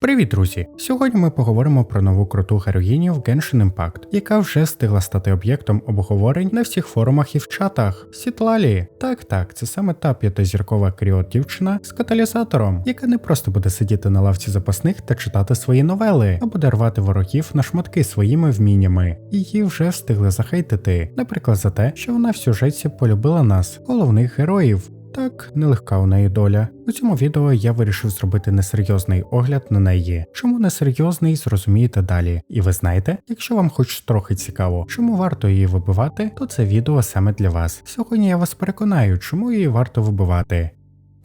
Привіт, друзі! Сьогодні ми поговоримо про нову круту героїню в Genshin Impact, яка вже встигла стати об'єктом обговорень на всіх форумах і в чатах. Сітлалі. Так, так, це саме та п'ятизіркова кріот дівчина з каталізатором, яка не просто буде сидіти на лавці запасних та читати свої новели, а буде рвати ворогів на шматки своїми вміннями. Її вже встигли захейтити, наприклад, за те, що вона в сюжеті полюбила нас, головних героїв. Так, нелегка у неї доля. У цьому відео я вирішив зробити несерйозний огляд на неї. Чому несерйозний, зрозумієте далі. І ви знаєте, якщо вам хоч трохи цікаво, чому варто її вибивати, то це відео саме для вас. Сьогодні я вас переконаю, чому її варто вибивати.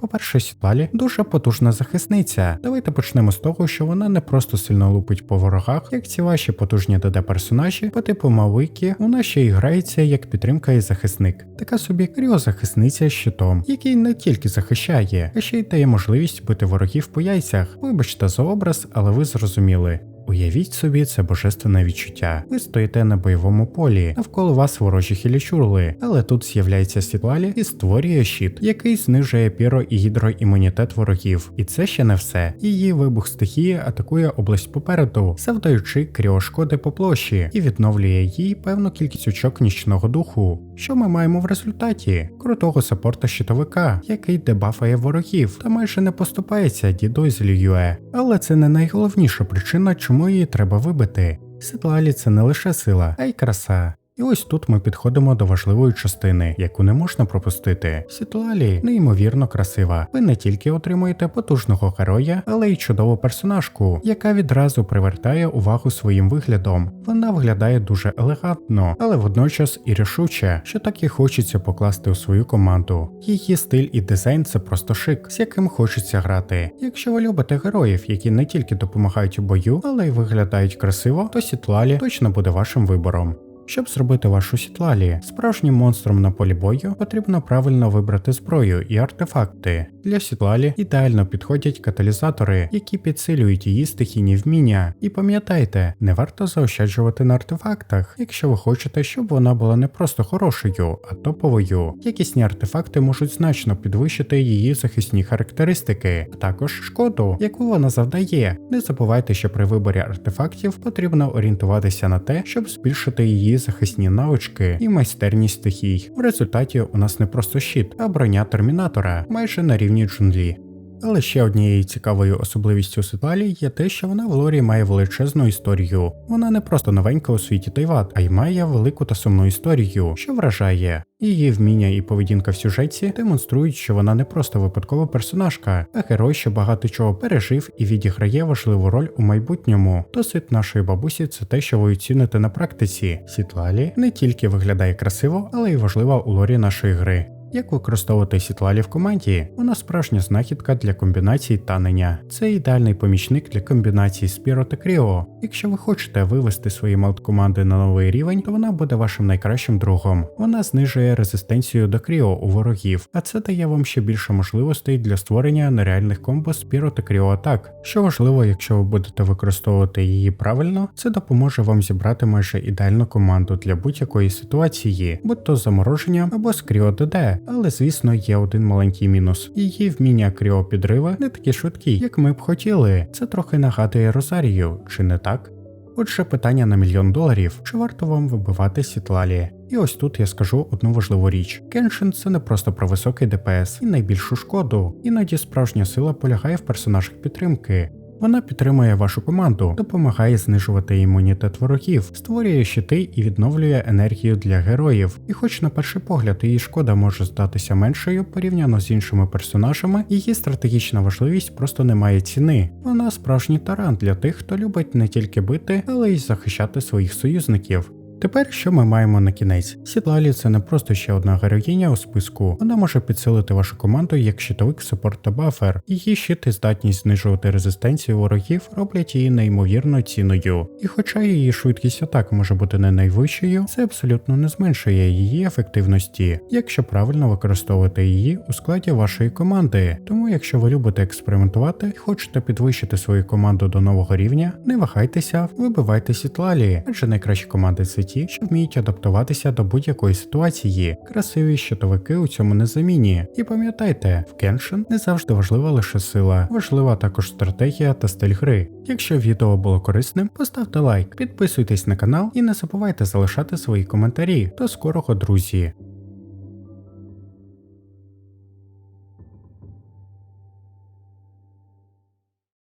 По-перше, Сітлалі дуже потужна захисниця. Давайте почнемо з того, що вона не просто сильно лупить по ворогах, як ці ваші потужні ДД персонажі по типу Мавики, вона ще й грається як підтримка і захисник. Така собі кріозахисниця з щитом, який не тільки захищає, а ще й дає можливість бити ворогів по яйцях. Вибачте за образ, але ви зрозуміли. Уявіть собі це божественне відчуття. Ви стоїте на бойовому полі, навколо вас ворожі хілічурли, але тут з'являється Сітлалі і створює щит, який знижує піро і гідроімунітет ворогів. І це ще не все. Її вибух стихії атакує область попереду, завдаючи кріошкоди по площі, і відновлює їй певну кількість очок нічного духу. Що ми маємо в результаті? Крутого саппорта щитовика, який дебафає ворогів та майже не поступається діду з Льюе. Але це не найголовніша причина, чому її треба вибити. Ситлалі це не лише сила, а й краса. І ось тут ми підходимо до важливої частини, яку не можна пропустити. Сітлалі неймовірно красива. Ви не тільки отримуєте потужного героя, але й чудову персонажку, яка відразу привертає увагу своїм виглядом. Вона виглядає дуже елегантно, але водночас і рішуче, що так і хочеться покласти у свою команду. Її стиль і дизайн це просто шик, з яким хочеться грати. Якщо ви любите героїв, які не тільки допомагають у бою, але й виглядають красиво, то Сітлалі точно буде вашим вибором. Щоб зробити вашу сітлалі справжнім монстром на полі бою, потрібно правильно вибрати зброю і артефакти. Для сітлалі ідеально підходять каталізатори, які підсилюють її стихійні вміння. І пам'ятайте, не варто заощаджувати на артефактах, якщо ви хочете, щоб вона була не просто хорошою, а топовою. Якісні артефакти можуть значно підвищити її захисні характеристики, а також шкоду, яку вона завдає. Не забувайте, що при виборі артефактів потрібно орієнтуватися на те, щоб збільшити її захисні навички і майстерність стихій. В результаті у нас не просто щит, а броня термінатора майже на рівні джунглі. Але ще однією цікавою особливістю Ситалі є те, що вона в лорі має величезну історію. Вона не просто новенька у світі Тайват, а й має велику та сумну історію, що вражає. Її вміння і поведінка в сюжеті демонструють, що вона не просто випадкова персонажка, а герой, що багато чого пережив і відіграє важливу роль у майбутньому. Досвід нашої бабусі це те, що ви оціните на практиці. Сітлалі не тільки виглядає красиво, але й важлива у лорі нашої гри. Як використовувати сітлалі в команді? Вона справжня знахідка для комбінацій танення. Це ідеальний помічник для комбінацій Спіро та Кріо. Якщо ви хочете вивести свої мелт-команди на новий рівень, то вона буде вашим найкращим другом. Вона знижує резистенцію до Кріо у ворогів, а це дає вам ще більше можливостей для створення нереальних комбо Спіро та Кріо атак. Що важливо, якщо ви будете використовувати її правильно, це допоможе вам зібрати майже ідеальну команду для будь-якої ситуації, будь то замороження або з Кріо ДД. Але звісно є один маленький мінус. Її вміння кріопідриви не такі швидкі, як ми б хотіли. Це трохи нагадує Розарію, чи не так? Отже, питання на мільйон доларів, чи варто вам вибивати сітлалі? І ось тут я скажу одну важливу річ: Кеншин це не просто про високий ДПС і найбільшу шкоду. Іноді справжня сила полягає в персонажах підтримки. Вона підтримує вашу команду, допомагає знижувати імунітет ворогів, створює щити і відновлює енергію для героїв. І хоч на перший погляд її шкода може здатися меншою порівняно з іншими персонажами, її стратегічна важливість просто не має ціни. Вона справжній таран для тих, хто любить не тільки бити, але й захищати своїх союзників. Тепер що ми маємо на кінець? Сітлалі це не просто ще одна героїня у списку, вона може підсилити вашу команду як щитовик, супорт та бафер. Її щит і здатність знижувати резистенцію ворогів роблять її неймовірно ціною. І хоча її швидкість атак може бути не найвищою, це абсолютно не зменшує її ефективності, якщо правильно використовувати її у складі вашої команди. Тому, якщо ви любите експериментувати і хочете підвищити свою команду до нового рівня, не вагайтеся, вибивайте сітлалі, адже найкращі команди це ті, що вміють адаптуватися до будь-якої ситуації. Красиві щитовики у цьому незамінні. І пам'ятайте, в Кеншин не завжди важлива лише сила, важлива також стратегія та стиль гри. Якщо відео було корисним, поставте лайк, підписуйтесь на канал і не забувайте залишати свої коментарі. До скорого, друзі!